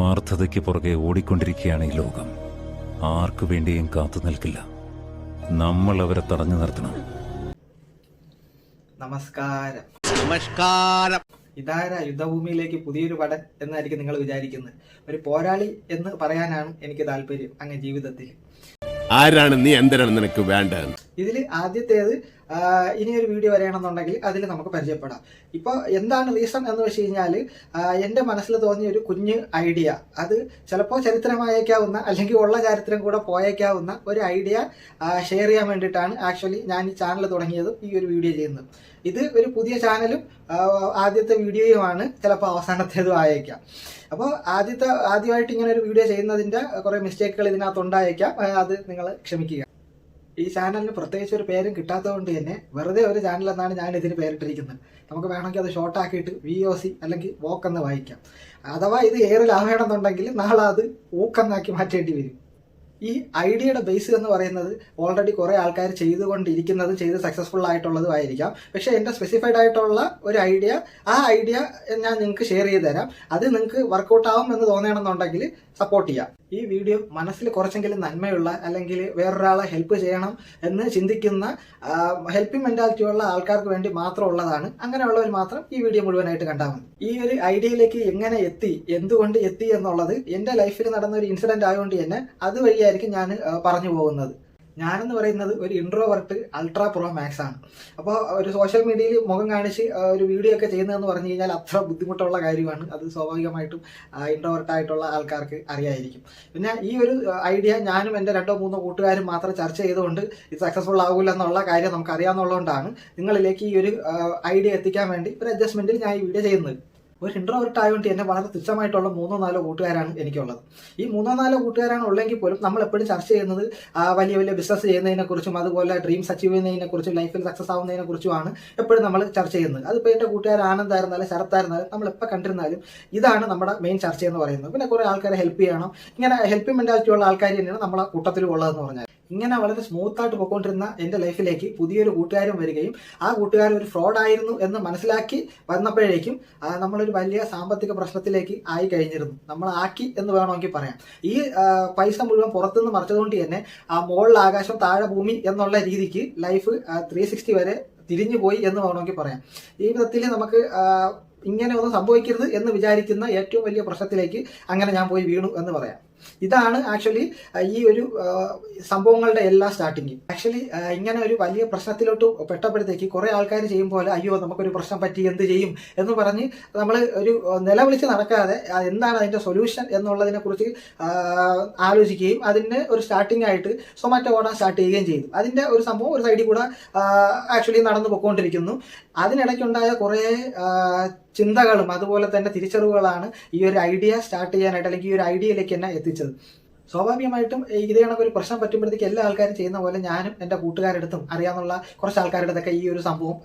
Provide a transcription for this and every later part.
സ്വാർത്ഥതയ്ക്ക് പുറകെ ഓടിക്കൊണ്ടിരിക്കുകയാണ് ഈ ലോകം. ആർക്കു വേണ്ടിയും കാത്തു നിൽക്കില്ല. നമ്മൾ അവരെ തടഞ്ഞു നിർത്തണം. നമസ്കാരം. നമസ്കാരം. ഇതാര യുദ്ധഭൂമിയിലേക്ക് പുതിയൊരു പടൻ എന്നായിരിക്കും നിങ്ങൾ വിചാരിക്കുന്നത്? ഒരു പോരാളി എന്ന് പറയാനാണ് എനിക്ക് താല്പര്യം അങ്ങ് ജീവിതത്തിൽ. ആരാണ് നീ എന്തിനാണ് നിനക്ക് വേണ്ടത് ഇതിൽ ആദ്യത്തേത് ഇനിയൊരു വീഡിയോ വരണമെന്നുണ്ടെങ്കിൽ അതിൽ നമുക്ക് പരിചയപ്പെടാം. ഇപ്പോൾ എന്താണ് റീസൺ എന്ന് വെച്ച് കഴിഞ്ഞാൽ എന്റെ മനസ്സിൽ തോന്നിയ ഒരു കുഞ്ഞ് ഐഡിയ അത് ചിലപ്പോൾ ചരിത്രമായേക്കാവുന്ന അല്ലെങ്കിൽ ഉള്ള ചരിത്രം കൂടെ പോയേക്കാവുന്ന ഒരു ഐഡിയ ഷെയർ ചെയ്യാൻ വേണ്ടിയിട്ടാണ് ആക്ച്വലി ഞാൻ ഈ ചാനൽ തുടങ്ങിയതും ഈ ഒരു വീഡിയോ ചെയ്യുന്നത്. ഇത് ഒരു പുതിയ ചാനലും ആദ്യത്തെ വീഡിയോയുമാണ് ചിലപ്പോൾ അവസാനത്തേതും ആയേക്കാം. അപ്പോൾ ആദ്യത്തെ ആദ്യമായിട്ട് ഇങ്ങനെ ഒരു വീഡിയോ ചെയ്യുന്നതിന്റെ കുറേ മിസ്റ്റേക്കുകൾ ഇതിനകത്ത് ഉണ്ടായേക്കാം. അത് നിങ്ങൾ ക്ഷമിക്കുക. ഈ ചാനലിന് പ്രത്യേകിച്ച് ഒരു പേരും കിട്ടാത്തതുകൊണ്ട് തന്നെ വെറുതെ ഒരു ചാനൽ എന്നാണ് ഞാൻ ഇതിന് പേരിട്ടിരിക്കുന്നത്. നമുക്ക് വേണമെങ്കിൽ അത് ഷോർട്ടാക്കിയിട്ട് വി ഒ സി അല്ലെങ്കിൽ വോക്ക് എന്ന് വായിക്കാം. അഥവാ ഇത് ഏറിലാവേണമെന്നുണ്ടെങ്കിൽ നാളെ അത് ഊക്കെന്നാക്കി മാറ്റേണ്ടി വരും. ഈ ഐഡിയയുടെ ബേസ് എന്ന് പറയുന്നത് ഓൾറെഡി കുറേ ആൾക്കാർ ചെയ്തുകൊണ്ടിരിക്കുന്നതും ചെയ്ത് സക്സസ്ഫുൾ ആയിട്ടുള്ളതും ആയിരിക്കാം. പക്ഷേ എന്റെ സ്പെസിഫൈഡ് ആയിട്ടുള്ള ഒരു ഐഡിയ ആ ഐഡിയ ഞാൻ നിങ്ങൾക്ക് ഷെയർ ചെയ്ത് തരാം. അത് നിങ്ങൾക്ക് വർക്കൗട്ട് ആവും എന്ന് തോന്നണമെന്നുണ്ടെങ്കിൽ സപ്പോർട്ട് ചെയ്യാം. ഈ വീഡിയോ മനസ്സിൽ കുറച്ചെങ്കിലും നന്മയുള്ള അല്ലെങ്കിൽ വേറൊരാളെ ഹെൽപ്പ് ചെയ്യണം എന്ന് ചിന്തിക്കുന്ന ഹെൽപ്പിംഗ് മെന്റാലിറ്റിയുള്ള ആൾക്കാർക്ക് വേണ്ടി മാത്രം ഉള്ളതാണ്. അങ്ങനെയുള്ളവർ മാത്രം ഈ വീഡിയോ മുഴുവനായിട്ട് കണ്ടാൽ മതി. ഈ ഒരു ഐഡിയയിലേക്ക് എങ്ങനെ എത്തി എന്തുകൊണ്ട് എത്തി എന്നുള്ളത് എന്റെ ലൈഫിൽ നടന്ന ഒരു ഇൻസിഡന്റ് ആയതുകൊണ്ട് തന്നെ അതുവഴിയായിരിക്കും ഞാൻ പറഞ്ഞു പോകുന്നത്. ഞാനെന്ന് പറയുന്നത് ഒരു ഇൻട്രോവർട്ട് അൾട്രാ പ്രോ മാക്സ് ആണ്. അപ്പോൾ ഒരു സോഷ്യൽ മീഡിയയിൽ മുഖം കാണിച്ച് ഒരു വീഡിയോ ഒക്കെ ചെയ്യുന്നതെന്ന് പറഞ്ഞു കഴിഞ്ഞാൽ അത്ര ബുദ്ധിമുട്ടുള്ള കാര്യമാണ്. അത് സ്വാഭാവികമായിട്ടും ഇൻട്രോവർട്ട് ആയിട്ടുള്ള ആൾക്കാർക്ക് അറിയായിരിക്കും. പിന്നെ ഈ ഒരു ഐഡിയ ഞാനും എന്റെ രണ്ടോ മൂന്നോ കൂട്ടുകാരും മാത്രം ചർച്ച ചെയ്തുകൊണ്ട് ഇത് സക്സസ്ഫുൾ ആകില്ല എന്നുള്ള കാര്യം നമുക്ക് അറിയാവുന്നതുകൊണ്ടാണ് നിങ്ങളിലേക്ക് ഈ ഒരു ഐഡിയ എത്തിക്കാൻ വേണ്ടി ഒരു അഡ്ജസ്റ്റ്മെന്റിൽ ഞാൻ ഈ വീഡിയോ ചെയ്യുന്നത്. ഒരു ഇൻട്രോവേർട്ട് ആയതുകൊണ്ട് എന്നെ വളരെ തുച്ഛമായിട്ടുള്ള മൂന്നോ നാലോ കൂട്ടുകാരാണ് എനിക്കുള്ളത്. ഈ മൂന്നോ നാലോ കൂട്ടുകാരാണ് ഉള്ളെങ്കിൽ പോലും നമ്മൾ എപ്പോഴും ചർച്ച ചെയ്യുന്നത് വലിയ വലിയ ബിസിനസ് ചെയ്യുന്നതിനെക്കുറിച്ചും അതുപോലെ ഡ്രീംസ് അച്ചീവ് ചെയ്യുന്നതിനെക്കുറിച്ചും ലൈഫിൽ സക്സസ് ആവുന്നതിനെ കുറിച്ചുമാണ് എപ്പോഴും നമ്മൾ ചർച്ച ചെയ്യുന്നത്. അതിപ്പോൾ എന്റെ കൂട്ടുകാർ ആനന്ദായിരുന്നാലും ശരത്തായിരുന്നാലും നമ്മൾ എപ്പോൾ കണ്ടിരുന്നാലും ഇതാണ് നമ്മുടെ മെയിൻ ചർച്ച എന്ന് പറയുന്നത്. പിന്നെ കുറേ ആൾക്കാരെ ഹെൽപ്പ് ചെയ്യണം. ഇങ്ങനെ ഹെൽപ്പിംഗ് മെന്റാലിറ്റി ഉള്ള ആൾക്കാർ തന്നെയാണ് നമ്മളെ കൂട്ടത്തിൽ ഉള്ളതെന്ന് പറഞ്ഞാൽ ഇങ്ങനെ വളരെ സ്മൂത്ത് ആയിട്ട് പോയിക്കൊണ്ടിരുന്ന എന്റെ ലൈഫിലേക്ക് പുതിയൊരു കൂട്ടുകാരൻ വരികയും ആ കൂട്ടുകാരൻ ഒരു ഫ്രോഡ് ആയിരുന്നു എന്ന് മനസ്സിലാക്കി വന്നപ്പോഴേക്കും നമ്മളൊരു വലിയ സാമ്പത്തിക പ്രശ്നത്തിലേക്ക് ആയി കഴിഞ്ഞിരുന്നു. നമ്മൾ ആക്കി എന്ന് വേണമെങ്കിൽ പറയാം. ഈ പൈസ മുഴുവൻ പുറത്തുനിന്ന് മറിച്ചതുകൊണ്ട് തന്നെ ആ മുകളിൽ ആകാശം താഴെ ഭൂമി എന്നുള്ള രീതിക്ക് ലൈഫ് ത്രീ സിക്സ്റ്റി വരെ തിരിഞ്ഞു പോയി എന്ന് വേണമെങ്കിൽ പറയാം. ഈ ജീവിതത്തിൽ നമുക്ക് ഇങ്ങനെ ഒന്നും സംഭവിക്കരുത് എന്ന് വിചാരിക്കുന്ന ഏറ്റവും വലിയ പ്രശ്നത്തിലേക്ക് അങ്ങനെ ഞാൻ പോയി വീണു എന്ന് പറയാം. ഇതാണ് ആക്ച്വലി ഈ ഒരു സംഭവങ്ങളുടെ എല്ലാ സ്റ്റാർട്ടിങ് ആക്ച്വലി ഇങ്ങനെ ഒരു വലിയ പ്രശ്നത്തിലോട്ട് പെട്ടപ്പോഴത്തേക്ക് കുറെ ആൾക്കാർ ചെയ്യും പോലെ അയ്യോ നമുക്കൊരു പ്രശ്നം പറ്റി എന്ത് ചെയ്യും? എന്ന് പറഞ്ഞ് നമ്മൾ ഒരു നിലവിളിച്ച് നടക്കാതെ എന്താണ് അതിന്റെ സൊല്യൂഷൻ എന്നുള്ളതിനെ കുറിച്ച് ആലോചിക്കുകയും അതിന് ഒരു സ്റ്റാർട്ടിംഗ് ആയിട്ട് സൊമാറ്റോ ഓടാൻ സ്റ്റാർട്ട് ചെയ്യുകയും ചെയ്തു. അതിന്റെ ഒരു സംഭവം ഒരു സൈഡിൽ കൂടെ ആക്ച്വലി നടന്നു പോയിക്കൊണ്ടിരിക്കുന്നു അതിനിടയ്ക്കുണ്ടായ കുറേ ചിന്തകളും അതുപോലെ തന്നെ തിരിച്ചറിവുകളാണ് ഈ ഒരു ഐഡിയ സ്റ്റാർട്ട് ചെയ്യാനായിട്ട് അല്ലെങ്കിൽ ഈ ഒരു ഐഡിയയിലേക്ക് എന്നെ എത്തിച്ചത്. സ്വാഭാവികമായിട്ടും ഇതേ ഒരു പ്രശ്നം പറ്റുമ്പോഴത്തേക്ക് എല്ലാ ആൾക്കാരും ചെയ്യുന്ന പോലെ ഞാനും എന്റെ കൂട്ടുകാരെടുത്തും അറിയാവുന്ന കുറച്ച് ആൾക്കാരുടെ ഈ ഒരു സംഭവം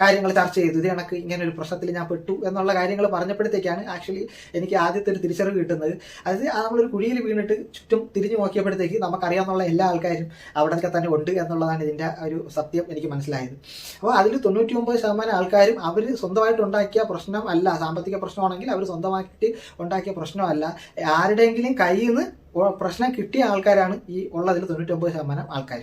കാര്യങ്ങൾ ചർച്ച ചെയ്തു. ഇത് കണക്ക് ഇങ്ങനെ ഒരു പ്രശ്നത്തിൽ ഞാൻ പെട്ടു എന്നുള്ള കാര്യങ്ങൾ പറഞ്ഞപ്പോഴത്തേക്കാണ് ആക്ച്വലി എനിക്ക് ആദ്യത്തെ ഒരു തിരിച്ചറിവ് കിട്ടുന്നത്. അത് നമ്മളൊരു കുഴിയിൽ വീണിട്ട് ചുറ്റും തിരിഞ്ഞു നോക്കിയപ്പോഴത്തേക്ക് നമുക്കറിയാവുന്ന എല്ലാ ആൾക്കാരും അവിടെയൊക്കെ തന്നെ ഉണ്ട് എന്നുള്ളതാണ് ഇതിന്റെ ഒരു സത്യം എനിക്ക് മനസ്സിലായത്. അപ്പോൾ അതിൽ തൊണ്ണൂറ്റി ഒമ്പത് ശതമാനം ആൾക്കാരും അവർ സ്വന്തമായിട്ട് ഉണ്ടാക്കിയ പ്രശ്നം അല്ല സാമ്പത്തിക പ്രശ്നമാണെങ്കിൽ അവർ സ്വന്തമായിട്ട് ഉണ്ടാക്കിയ പ്രശ്നമല്ല. ആരുടെയെങ്കിലും കയ്യിൽ നിന്ന് പ്രശ്നം കിട്ടിയ ആൾക്കാരാണ് ഈ ഉള്ളതിൽ തൊണ്ണൂറ്റൊമ്പത് ശതമാനം ആൾക്കാർ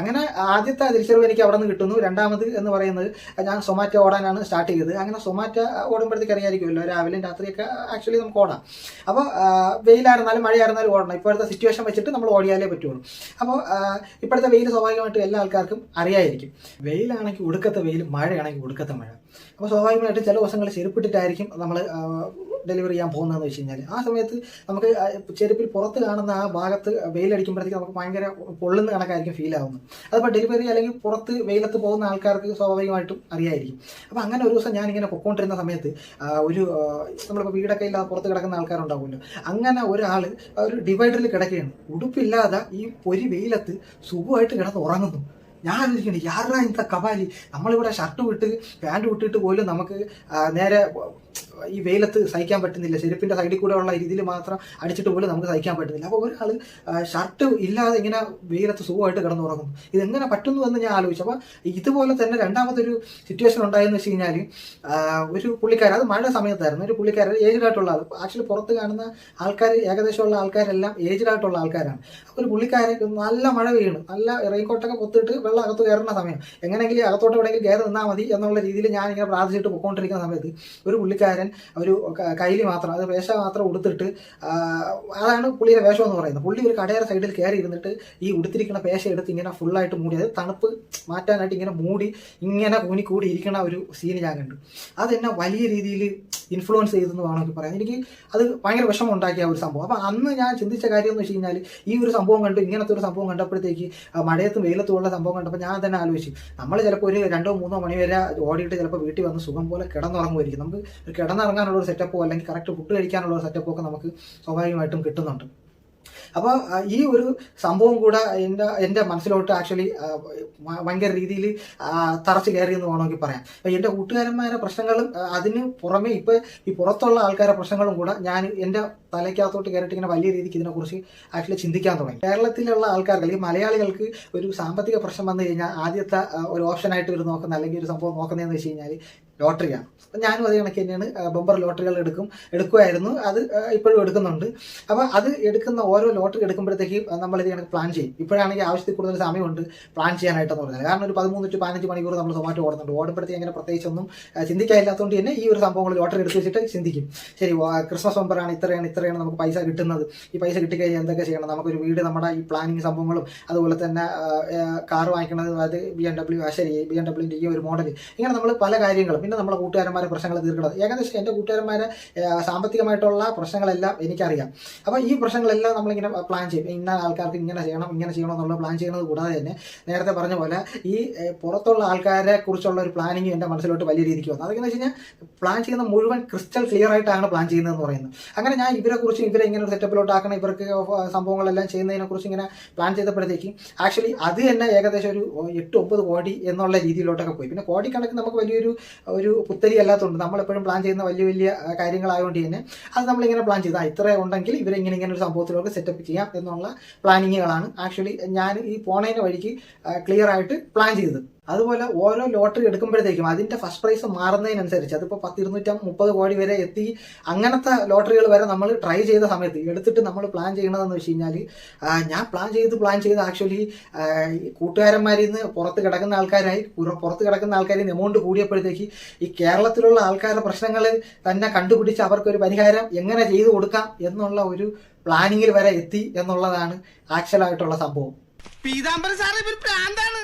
അങ്ങനെ ആദ്യത്തെ തിരിച്ചറിവ് എനിക്ക് അവിടെ നിന്ന് കിട്ടുന്നു. രണ്ടാമത് എന്ന് പറയുന്നത് ഞാൻ സൊമാറ്റോ ഓടാനാണ് സ്റ്റാർട്ട് ചെയ്തത്. അങ്ങനെ സൊമാറ്റോ ഓടുമ്പോഴത്തേക്ക് അറിയാമായിരിക്കുമല്ലോ രാവിലെയും രാത്രിയൊക്കെ ആക്ച്വലി നമുക്ക് ഓടാം. അപ്പോൾ വെയിലായിരുന്നാലും മഴയായിരുന്നാലും ഓടണം. ഇപ്പോഴത്തെ സിറ്റുവേഷൻ വെച്ചിട്ട് നമ്മൾ ഓടിയാലേ പറ്റുള്ളൂ. അപ്പോൾ ഇപ്പോഴത്തെ വെയിൽ സ്വാഭാവികമായിട്ടും എല്ലാ ആൾക്കാർക്കും അറിയായിരിക്കും. വെയിലാണെങ്കിൽ ഉടുക്കത്തെ വെയിൽ മഴയാണെങ്കിൽ ഉടുക്കത്തെ മഴ. അപ്പോൾ സ്വാഭാവികമായിട്ടും ചില ദിവസങ്ങളിൽ ചെരുപ്പിട്ടിട്ടായിരിക്കും നമ്മൾ ഡെലിവറി ചെയ്യാൻ പോകുന്നതെന്ന് വെച്ച് കഴിഞ്ഞാൽ ആ സമയത്ത് നമുക്ക് ചെരുപ്പിൽ പുറത്ത് കാണുന്ന ആ ഭാഗത്ത് വെയിലടിക്കുമ്പോഴത്തേക്ക് നമുക്ക് ഭയങ്കര പൊള്ളുന്ന കണക്കായിരിക്കും ഫീൽ ആവുന്നത്. അതിപ്പോൾ ഡെലിവറി അല്ലെങ്കിൽ പുറത്ത് വെയിലത്ത് പോകുന്ന ആൾക്കാർക്ക് സ്വാഭാവികമായിട്ടും അറിയായിരിക്കും. അപ്പോൾ അങ്ങനെ ഒരു ദിവസം ഞാൻ ഇങ്ങനെ പൊക്കോണ്ടിരുന്ന സമയത്ത് ഒരു നമ്മളിപ്പോൾ വീടൊക്കെ ഇല്ലാതെ പുറത്ത് കിടക്കുന്ന ആൾക്കാരുണ്ടാവുമല്ലോ. അങ്ങനെ ഒരാൾ ഒരു ഡിവൈഡറിൽ കിടക്കുകയാണ്. ഉടുപ്പില്ലാതെ ഈ പൊരി വെയിലത്ത് സുഖമായിട്ട് കിടന്ന് ഉറങ്ങുന്നു. ഞാൻ ആലോചിക്കണേ യാറാ ഇന്നത്തെ കപാലി നമ്മളിവിടെ ഷർട്ട് വിട്ട് പാന്റ് വിട്ടിട്ട് പോലും നമുക്ക് നേരെ ഈ വെയിലത്ത് സഹിക്കാൻ പറ്റുന്നില്ല. ചെരുപ്പിന്റെ സൈഡിൽ കൂടെ ഉള്ള രീതിയിൽ മാത്രം അടിച്ചിട്ട് പോലും നമുക്ക് സഹിക്കാൻ പറ്റുന്നില്ല. അപ്പോൾ ഒരാൾ ഷർട്ട് ഇല്ലാതെ ഇങ്ങനെ വെയിലത്ത് സുഖമായിട്ട് കിടന്നുറങ്ങും. ഇതെങ്ങനെ പറ്റുന്നു എന്ന് ഞാൻ ആലോചിച്ചു. അപ്പോൾ ഇതുപോലെ തന്നെ രണ്ടാമതൊരു സിറ്റുവേഷൻ ഉണ്ടായെന്ന് വെച്ച് കഴിഞ്ഞാൽ ഒരു പുള്ളിക്കാരൻ അത് മഴ സമയത്തായിരുന്നു. ഒരു പുള്ളിക്കാരൻ ഏജ്ഡ് ആയിട്ടുള്ള ആൾ ആക്ച്വലി പുറത്ത് കാണുന്ന ആൾക്കാർ ഏകദേശമുള്ള ആൾക്കാരെല്ലാം ഏജ്ഡ് ആയിട്ടുള്ള ആൾക്കാരാണ്. അപ്പോൾ ഒരു പുള്ളിക്കാരൻ നല്ല മഴ വീണ് നല്ല റെയിൻകോട്ടൊക്കെ പൊത്തിട്ട് വെള്ളം അകത്ത് കയറുന്ന സമയം. എങ്ങനെയെങ്കിലും അകത്തോട്ട് എവിടെയെങ്കിലും കയറി നിന്നാൽ മതി എന്നുള്ള രീതിയിൽ ഞാൻ ഇങ്ങനെ പ്രാർത്ഥിച്ചിട്ട് പൊക്കോണ്ടിരിക്കുന്ന സമയത്ത് ഒരു പുള്ളിക്കാരൻ ഒരു കയ്യിൽ മാത്രം അത് വേഷം മാത്രം ഉടുത്തിട്ട് അതാണ് പുള്ളിയുടെ വേഷം എന്ന് പറയുന്നത്. പുള്ളി ഒരു കടയുടെ സൈഡിൽ കയറി ഇരുന്നിട്ട് ഈ ഉടുത്തിരിക്കുന്ന പേശ എടുത്ത് ഇങ്ങനെ ഫുള്ളായിട്ട് മൂടി അത് തണുപ്പ് മാറ്റാനായിട്ട് ഇങ്ങനെ മൂടി ഇങ്ങനെ കൂനിക്കൂടി ഇരിക്കുന്ന ഒരു സീൻ ഞാൻ കണ്ടു. അതെന്നെ വലിയ രീതിയിൽ ഇൻഫ്ലുവൻസ് ചെയ്തെന്ന് വേണമെങ്കിൽ പറയാം. എനിക്ക് അത് ഭയങ്കര വിഷമം ഉണ്ടാക്കിയ ഒരു സംഭവം. അപ്പം അന്ന് ഞാൻ ചിന്തിച്ച കാര്യം എന്ന് വെച്ച് കഴിഞ്ഞാൽ ഈ ഒരു സംഭവം കണ്ടു ഇങ്ങനത്തെ ഒരു സംഭവം കണ്ടപ്പോഴത്തേക്ക് മഴയത്തും വെയിലത്തും ഉള്ള സംഭവം കണ്ടപ്പോൾ ഞാൻ തന്നെ ആലോചിച്ചു. നമ്മൾ ചിലപ്പോൾ ഒരു രണ്ടോ മൂന്നോ മണി വരെ ഓടിയിട്ട് ചിലപ്പോൾ വീട്ടിൽ വന്ന് സുഖം പോലെ കിടന്നുറങ്ങുമായിരിക്കും. നമുക്ക് കിടന്നിറങ്ങാനുള്ള ഒരു സെറ്റപ്പോ അല്ലെങ്കിൽ കറക്റ്റ് ഫുഡ് കഴിക്കാനുള്ള ഒരു സെറ്റപ്പോ ഒക്കെ നമുക്ക് സ്വാഭാവികമായിട്ടും കിട്ടുന്നുണ്ട്. അപ്പോൾ ഈ ഒരു സംഭവം കൂടെ എന്റെ എന്റെ മനസ്സിലോട്ട് ആക്ച്വലി ഭയങ്കര രീതിയിൽ തറച്ചു കയറി എന്ന് വേണമെങ്കിൽ പറയാം. അപ്പോൾ എന്റെ കൂട്ടുകാരന്മാരുടെ പ്രശ്നങ്ങളും അതിന് പുറമെ ഇപ്പോൾ ഈ പുറത്തുള്ള ആൾക്കാരുടെ പ്രശ്നങ്ങളും കൂടെ ഞാൻ എന്റെ തലയ്ക്കകത്തോട്ട് കയറിയിട്ട് ഇങ്ങനെ വലിയ രീതിക്ക് ഇതിനെക്കുറിച്ച് ആക്ച്വലി ചിന്തിക്കാൻ തുടങ്ങി. കേരളത്തിലുള്ള ആൾക്കാർക്ക് അല്ലെങ്കിൽ മലയാളികൾക്ക് ഒരു സാമ്പത്തിക പ്രശ്നം വന്നു കഴിഞ്ഞാൽ ആദ്യത്തെ ഒരു ഓപ്ഷനായിട്ട് ഒരു നോക്കുന്ന അല്ലെങ്കിൽ ഒരു സംഭവം നോക്കുന്നതെന്ന് വെച്ച് കഴിഞ്ഞാൽ ലോട്ടറിയാണ്. അപ്പം ഞാനും അതേ കണക്ക് തന്നെയാണ്. ബമ്പർ ലോട്ടറികൾ എടുക്കും എടുക്കുമായിരുന്നു അത് ഇപ്പോഴും എടുക്കുന്നുണ്ട്. അപ്പോൾ അത് എടുക്കുന്ന ഓരോ ലോട്ടറി എടുക്കുമ്പോഴത്തേക്കും നമ്മൾ ഇത് കണക്ക് പ്ലാൻ ചെയ്യും. ഇപ്പോഴാണെങ്കിൽ ആവശ്യത്തിൽ കൂടുതൽ സമയമുണ്ട് പ്ലാൻ ചെയ്യാനായിട്ടെന്ന് പറഞ്ഞാൽ. കാരണം ഒരു പതിമൂന്ന് ടു പതിനഞ്ച് മണിക്കൂർ നമ്മൾ സൊമാറ്റോ ഓടുന്നുണ്ട്. ഓടുമ്പോഴത്തേക്ക് അങ്ങനെ പ്രത്യേകിച്ചൊന്നും ആ, ചിന്തിക്കാനില്ലാത്തതുകൊണ്ട് തന്നെ ഈ ഒരു സംഭവങ്ങൾ ലോട്ടറി എടുത്ത് വെച്ചിട്ട് ചിന്തിക്കും. ശരി ക്രിസ്മസ് ബമ്പറാണ് ഇത്രയാണ് ഇത്രയാണ് നമുക്ക് പൈസ കിട്ടുന്നത്. ഈ പൈസ കിട്ടിക്കഴിഞ്ഞാൽ എന്തൊക്കെ ചെയ്യണം? നമുക്കൊരു വീട് നമ്മുടെ ഈ പ്ലാനിങ് സംഭവങ്ങളും അതുപോലെ തന്നെ കാർ വാങ്ങിക്കണത് അത് ബി എം ഡബ്ല്യു ശരി ബി എം ഡബ്ല്യുവിന്റെ ഈ ഒരു മോഡൽ ഇങ്ങനെ നമ്മൾ പല കാര്യങ്ങളും പിന്നെ നമ്മുടെ കൂട്ടുകാരന്മാരെ പ്രശ്നങ്ങൾ തീർക്കുന്നത്. ഏകദേശം എന്റെ കൂട്ടുകാരന്മാരെ സാമ്പത്തികമായിട്ടുള്ള പ്രശ്നങ്ങളെല്ലാം എനിക്കറിയാം. അപ്പോൾ ഈ പ്രശ്നങ്ങളെല്ലാം നമ്മളിങ്ങനെ പ്ലാൻ ചെയ്യും. ഇന്ന ആൾക്കാർക്ക് ഇങ്ങനെ ചെയ്യണം ഇങ്ങനെ ചെയ്യണം എന്നുള്ള പ്ലാൻ ചെയ്യുന്നത് കൂടാതെ തന്നെ നേരത്തെ പറഞ്ഞ പോലെ ഈ പുറത്തുള്ള ആൾക്കാരെ കുറിച്ചുള്ള ഒരു പ്ലാനിങ് എന്റെ മനസ്സിലോട്ട് വലിയ രീതിക്ക് വന്നു. അതൊക്കെ വെച്ച് കഴിഞ്ഞാൽ പ്ലാൻ ചെയ്യുന്ന മുഴുവൻ ക്രിസ്റ്റൽ ക്ലിയർ ആയിട്ടാണ് പ്ലാൻ ചെയ്യുന്നതെന്ന് പറയുന്നത്. അങ്ങനെ ഞാൻ ഇവരെ കുറിച്ച് ഇവരെ ഇങ്ങനെ ഒരു സെറ്റപ്പിലോട്ട് ആക്കണം ഇവർക്ക് സംഭവങ്ങളെല്ലാം ചെയ്യുന്നതിനെ കുറിച്ച് ഇങ്ങനെ പ്ലാൻ ചെയ്തപ്പോഴത്തേക്കും ആക്ച്വലി അത് തന്നെ ഏകദേശം ഒരു എട്ട് ഒമ്പത് കോടി എന്നുള്ള രീതിയിലോട്ടൊക്കെ പോയി. പിന്നെ കോടി കണക്ക് നമുക്ക് വലിയൊരു ഒരു പുത്തരി അല്ലാത്തതുകൊണ്ട് നമ്മളെപ്പോഴും പ്ലാൻ ചെയ്യുന്ന വലിയ വലിയ കാര്യങ്ങളായതുകൊണ്ട് തന്നെ അത് നമ്മളിങ്ങനെ പ്ലാൻ ചെയ്താൽ ഇത്ര ഉണ്ടെങ്കിൽ ഇവരെങ്ങനെ ഇങ്ങനെ ഒരു സംഭവത്തിലൊക്കെ സെറ്റപ്പ് ചെയ്യാം എന്നുള്ള പ്ലാനിങ്ങുകളാണ് ആക്ച്വലി ഞാൻ ഈ പോണേന്റെ വഴിക്ക് ക്ലിയർ ആയിട്ട് പ്ലാൻ ചെയ്തത്. അതുപോലെ ഓരോ ലോട്ടറി എടുക്കുമ്പോഴത്തേക്കും അതിന്റെ ഫസ്റ്റ് പ്രൈസ് മാറുന്നതിനനുസരിച്ച് അതിപ്പോൾ പത്ത് ഇരുന്നൂറ്റം മുപ്പത് കോടി വരെ എത്തി അങ്ങനത്തെ ലോട്ടറികൾ വരെ നമ്മൾ ട്രൈ ചെയ്ത സമയത്ത് എടുത്തിട്ട് നമ്മൾ പ്ലാൻ ചെയ്യണതെന്ന് വെച്ച് കഴിഞ്ഞാൽ ഞാൻ പ്ലാൻ ചെയ്ത് പ്ലാൻ ചെയ്ത് ആക്ച്വലി കൂട്ടുകാരന്മാരിൽ നിന്ന് പുറത്ത് കിടക്കുന്ന ആൾക്കാരായി പുറ- പുറത്ത് കിടക്കുന്ന ആൾക്കാരിൽ നിന്ന് എമൗണ്ട് കൂടിയപ്പോഴത്തേക്ക് ഈ കേരളത്തിലുള്ള ആൾക്കാരുടെ പ്രശ്നങ്ങൾ തന്നെ കണ്ടുപിടിച്ച് അവർക്കൊരു പരിഹാരം എങ്ങനെ ചെയ്തു കൊടുക്കാം എന്നുള്ള ഒരു പ്ലാനിങ്ങിൽ വരെ എത്തി എന്നുള്ളതാണ് ആക്ച്വലായിട്ടുള്ള സംഭവം. പീതാംബരം സാറേ പ്രാന്താണ്.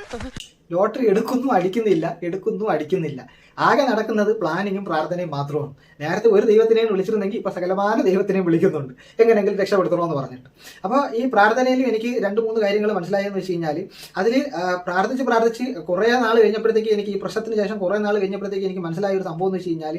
ലോട്ടറി എടുക്കുന്നു അടിക്കുന്നില്ല എടുക്കുന്നു അടിക്കുന്നില്ല. ആകെ നടക്കുന്നത് പ്ലാനിങ്ങും പ്രാർത്ഥനയും മാത്രമാണ്. നേരത്തെ ഒരു ദൈവത്തിനെയും വിളിച്ചിരുന്നെങ്കിൽ ഇപ്പൊ സകലമായ ദൈവത്തിനെയും വിളിക്കുന്നുണ്ട്. എങ്ങനെയെങ്കിലും രക്ഷപ്പെടുത്തണമെന്ന് പറഞ്ഞിട്ട്. അപ്പോൾ ഈ പ്രാർത്ഥനയിലും എനിക്ക് രണ്ട് മൂന്ന് കാര്യങ്ങൾ മനസ്സിലായെന്ന് വെച്ച് കഴിഞ്ഞാൽ അതിൽ പ്രാർത്ഥിച്ച് പ്രാർത്ഥിച്ച് കുറേ നാൾ കഴിഞ്ഞപ്പോഴത്തേക്ക് എനിക്ക് ഈ പ്രശ്നത്തിന് ശേഷം കുറേ നാൾ കഴിഞ്ഞപ്പോഴത്തേക്ക് എനിക്ക് മനസ്സിലായ ഒരു സംഭവം എന്ന് വെച്ച് കഴിഞ്ഞാൽ